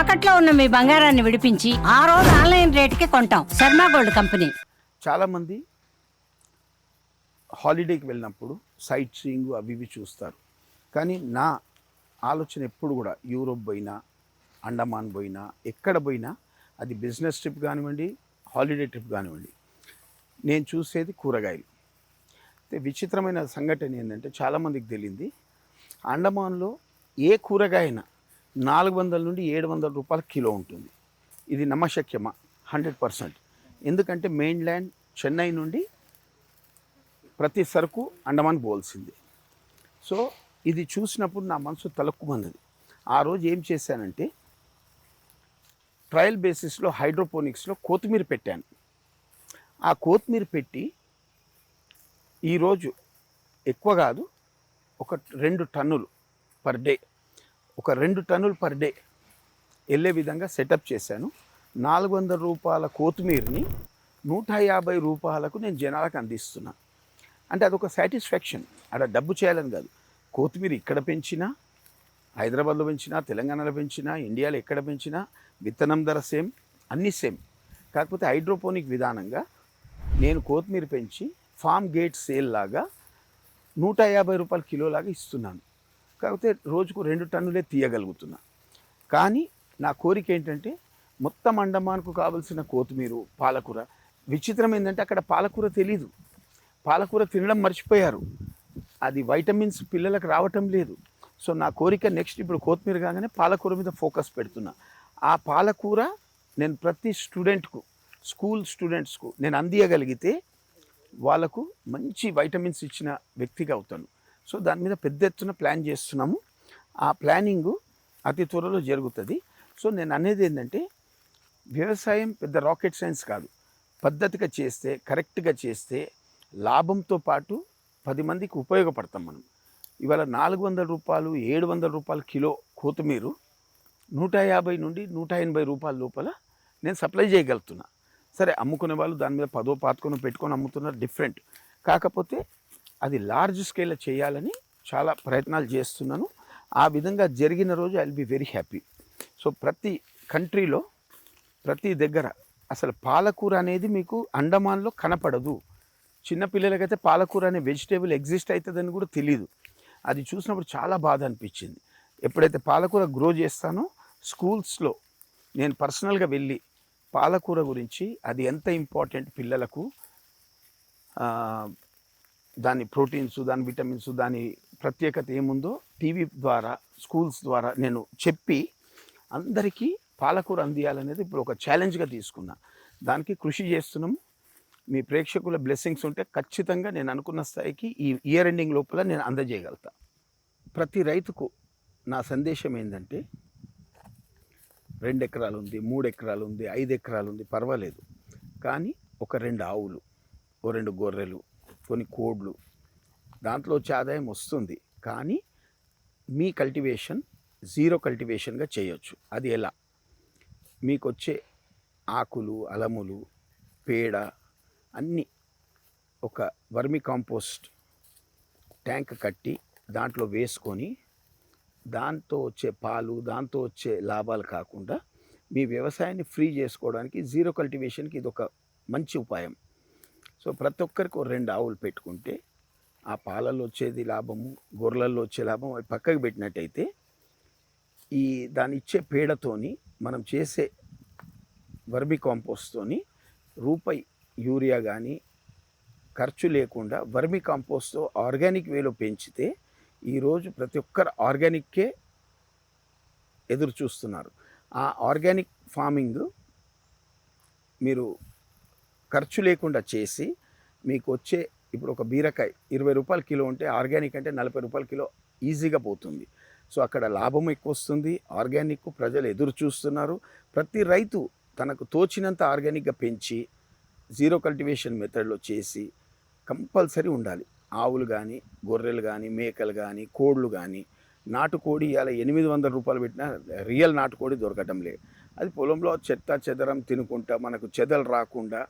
తాకట్లో ఉన్న మీ బంగారాన్ని విడిపించి ఆ రోజు ఆన్లైన్ రేటుకి కొంటాం. Sharma gold company. చాలామంది హాలిడేకి వెళ్ళినప్పుడు సైట్ సీయింగ్ అవి ఇవి చూస్తారు. కానీ నా ఆలోచన ఎప్పుడు కూడా యూరోప్ పోయినా అండమాన్ పోయినా ఎక్కడ పోయినా అది బిజినెస్ ట్రిప్ కానివ్వండి హాలిడే ట్రిప్ కానివ్వండి నేను చూసేది కూరగాయలు. విచిత్రమైన సంఘటన ఏంటంటే చాలామందికి తెలియంది అండమాన్లో ఏ కూరగాయ నాలుగు వందల నుండి ఏడు వందల రూపాయల కిలో ఉంటుంది. ఇది నమ్మశక్యమా? Hundred percent. ఎందుకంటే మెయిన్ ల్యాండ్ చెన్నై నుండి ప్రతి సరుకు అండమాన్ పోల్సింది సో ఇది చూసినప్పుడు నా మనసు తలక్కుమంది. ఆ రోజు ఏం చేశానంటే ట్రయల్ బేసిస్లో హైడ్రోపోనిక్స్లో కొత్తిమీర పెట్టాను. ఆ కొత్తిమీర పెట్టి ఈరోజు ఎక్కువ కాదు ఒక రెండు టన్నులు పర్ డే ఒక రెండు టన్నులు పర్ డే వెళ్ళే విధంగా సెటప్ చేశాను. నాలుగు వందల రూపాయల కొత్తిమీరని నూట యాభై రూపాయలకు నేను జనాలకు అందిస్తున్నా. అంటే అదొక సాటిస్ఫాక్షన్. అక్కడ డబ్బు చేయాలని కాదు. కొత్తిమీర ఇక్కడ పెంచినా హైదరాబాద్లో పెంచినా తెలంగాణలో పెంచినా ఇండియాలో ఎక్కడ పెంచినా విత్తనం ధర సేమ్ అన్నీ సేమ్. కాకపోతే హైడ్రోపోనిక్ విధానంగా నేను కొత్తిమీర పెంచి ఫామ్ గేట్ సేల్ లాగా నూట యాభై రూపాయల కిలోలాగా ఇస్తున్నాను. కాకపోతే రోజుకు రెండు టన్నులే తీయగలుగుతున్నా. కానీ నా కోరిక ఏంటంటే మొత్తం అండమాన్కు కావలసిన కొత్తిమీర పాలకూర. విచిత్రం ఏంటంటే అక్కడ పాలకూర తెలీదు. పాలకూర తినడం మర్చిపోయారు. అది వైటమిన్స్ పిల్లలకు రావటం లేదు. సో నా కోరిక నెక్స్ట్ ఇప్పుడు కొత్తిమీర కాగానే పాలకూర మీద ఫోకస్ పెడుతున్నా. ఆ పాలకూర నేను ప్రతి స్టూడెంట్కు స్కూల్ స్టూడెంట్స్కు నేను అందియగలిగితే వాళ్ళకు మంచి వైటమిన్స్ ఇచ్చిన వ్యక్తిగా అవుతాను. సో దాని మీద పెద్ద ఎత్తున ప్లాన్ చేస్తున్నాము. ఆ ప్లానింగు అతి త్వరలో జరుగుతుంది. సో నేను అనేది ఏంటంటే వ్యవసాయం పెద్ద రాకెట్ సైన్స్ కాదు. పద్ధతిగా చేస్తే కరెక్ట్గా చేస్తే లాభంతో పాటు పది మందికి ఉపయోగపడతాం మనం. ఇవాళ నాలుగు వందల రూపాయలు ఏడు వందల రూపాయలు కిలో కొత్తిమీర నూట యాభై నుండి నూట ఎనభై రూపాయల లోపల నేను సప్లై చేయగలుగుతున్నా. సరే అమ్ముకునే వాళ్ళు దాని మీద పదో పాతుకొని పెట్టుకొని అమ్ముతున్నారు డిఫరెంట్. కాకపోతే అది లార్జ్ స్కేల్లో చేయాలని చాలా ప్రయత్నాలు చేస్తున్నాను. ఆ విధంగా జరిగిన రోజు I be very happy so ప్రతి కంట్రీలో ప్రతి దగ్గర అసలు పాలకూర అనేది మీకు అండమాన్లో కనపడదు. చిన్నపిల్లలకైతే పాలకూర అనే వెజిటేబుల్ ఎగ్జిస్ట్ అవుతుందని కూడా తెలియదు అది చూసినప్పుడు చాలా బాధ అనిపించింది. ఎప్పుడైతే పాలకూర గ్రో చేస్తానో స్కూల్స్లో నేను పర్సనల్గా వెళ్ళి పాలకూర గురించి అది ఎంత ఇంపార్టెంట్ పిల్లలకు దాని ప్రోటీన్స్ దాని విటమిన్స్ దాని ప్రత్యేకత ఏముందో టీవీ ద్వారా స్కూల్స్ ద్వారా నేను చెప్పి అందరికీ పాలకూర అందియాలనేది ఇప్పుడు ఒక ఛాలెంజ్గా తీసుకున్నా. దానికి కృషి చేస్తున్నాము. మీ ప్రేక్షకుల బ్లెస్సింగ్స్ ఉంటే ఖచ్చితంగా నేను అనుకున్న స్థాయికి ఈ ఇయర్ ఎండింగ్ లోపల నేను అందజేయగలుగుతా. ప్రతి రైతుకు నా సందేశం ఏంటంటే రెండు ఎకరాలు ఉంది మూడు ఎకరాలు ఉంది ఐదు ఎకరాలు ఉంది పర్వాలేదు. కానీ ఒక రెండు ఆవులు ఓ రెండు గొర్రెలు కొన్ని కోడ్లు. దాంట్లో వచ్చే ఆదాయం వస్తుంది. కానీ మీ కల్టివేషన్ జీరో కల్టివేషన్గా చేయొచ్చు. అది ఎలా? మీకు వచ్చే ఆకులు అలములు పేడ అన్నీ ఒక వర్మి కాంపోస్ట్ ట్యాంక్ కట్టి దాంట్లో వేసుకొని దాంతో వచ్చే పాలు దాంతో వచ్చే లాభాలు కాకుండా మీ వ్యవసాయాన్ని ఫ్రీ చేసుకోవడానికి జీరో కల్టివేషన్కి ఇది ఒక మంచి ఉపాయం. సో ప్రతి ఒక్కరికి ఒక రెండు ఆవులు పెట్టుకుంటే ఆ పాలల్లో వచ్చేది లాభము గొర్రెల్లో వచ్చే లాభం అవి పక్కకు పెట్టినట్టయితే ఈ దాని ఇచ్చే పేడతోని మనం చేసే వర్మి కాంపోస్ట్తోని రూపాయి యూరియా కానీ ఖర్చు లేకుండా వర్మి కాంపోస్ట్తో ఆర్గానిక్ వేలో పెంచితే ఈరోజు ప్రతి ఒక్కరు ఆర్గానిక్కే ఎదురు చూస్తున్నారు. ఆ ఆర్గానిక్ ఫార్మింగ్ మీరు ఖర్చు లేకుండా చేసి మీకు వచ్చే ఇప్పుడు ఒక బీరకాయ ఇరవై రూపాయల కిలో ఉంటే ఆర్గానిక్ అంటే నలభై రూపాయల కిలో ఈజీగా పోతుంది. సో అక్కడ లాభం ఎక్కువ వస్తుంది ఆర్గానిక్ ప్రజలు ఎదురు చూస్తున్నారు. ప్రతి రైతు తనకు తోచినంత ఆర్గానిక్గా పెంచి జీరో కల్టివేషన్ మెథడ్లో చేసి కంపల్సరీ ఉండాలి. ఆవులు కానీ గొర్రెలు కానీ మేకలు కానీ కోళ్ళు కానీ నాటుకోడి ఇలా ఎనిమిది వందల రూపాయలు పెట్టినా రియల్ నాటుకోడి దొరకటం లేదు. అది పొలంలో చెత్త చెదరం తినుకుంటా మనకు చెదలు రాకుండా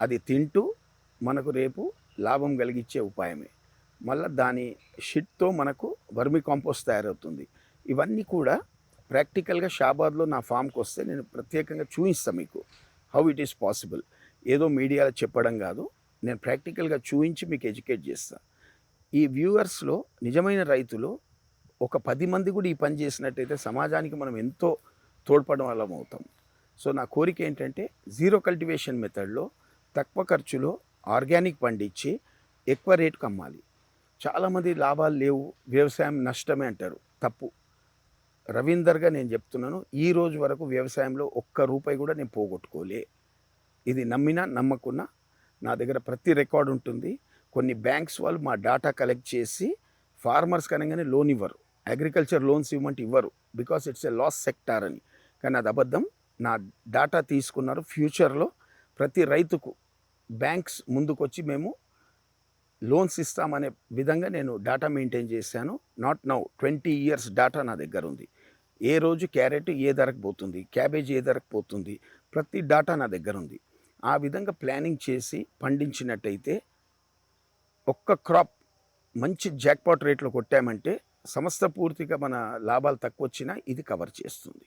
అది తింటూ మనకు రేపు లాభం కలిగించే ఉపాయమే. మళ్ళీ దాని షిట్తో మనకు వర్మి కాంపోస్ట్ తయారవుతుంది. ఇవన్నీ కూడా ప్రాక్టికల్గా షాబాద్లో నా ఫామ్కి వస్తే నేను ప్రత్యేకంగా చూపిస్తాను మీకు. How it is possible. ఏదో మీడియాలో చెప్పడం కాదు. నేను ప్రాక్టికల్గా చూపించి మీకు ఎడ్యుకేట్ చేస్తాను ఈ వ్యూవర్స్లో నిజమైన రైతులు ఒక పది మంది కూడా ఈ పని చేసినట్టయితే సమాజానికి మనం ఎంతో తోడ్పడడం వల్ల అవుతాం. సో నా కోరిక ఏంటంటే జీరో కల్టివేషన్ మెథడ్లో తక్కువ ఖర్చులో ఆర్గానిక్ పండించి ఎక్కువ రేటుకు అమ్మాలి. చాలామంది లాభాలు లేవు వ్యవసాయం నష్టమే అంటారు. తప్పు. రవీందర్గా నేను చెప్తున్నాను ఈ రోజు వరకు వ్యవసాయంలో ఒక్క రూపాయి కూడా నేను పోగొట్టుకోలే. ఇది నమ్మినా నమ్మకున్నా నా దగ్గర ప్రతి రికార్డు ఉంటుంది. కొన్ని బ్యాంక్స్ వాళ్ళు మా డాటా కలెక్ట్ చేసి ఫార్మర్స్ కనగానే లోన్ ఇవ్వరు. అగ్రికల్చర్ లోన్స్ ఇవ్వమంటే ఇవ్వరు. Because it's a loss sector అని. కానీ అది అబద్ధం. నా డాటా తీసుకున్నారు ఫ్యూచర్లో ప్రతి రైతుకు. బ్యాంక్స్ ముందుకొచ్చి మేము లోన్స్ ఇస్తామనే విధంగా నేను డాటా మెయింటైన్ చేశాను. Not now twenty years data నా దగ్గర ఉంది. ఏ రోజు క్యారెట్ ఏ ధరకు పోతుంది క్యాబేజ్ ఏ ధరకు పోతుంది ప్రతి డాటా నా దగ్గర ఉంది. ఆ విధంగా ప్లానింగ్ చేసి పండించినట్టయితే ఒక్క క్రాప్ మంచి జాక్పాట్ రేట్లో కొట్టామంటే సంస్థ పూర్తిగా మన లాభాలు తక్కువ వచ్చినా ఇది కవర్ చేస్తుంది.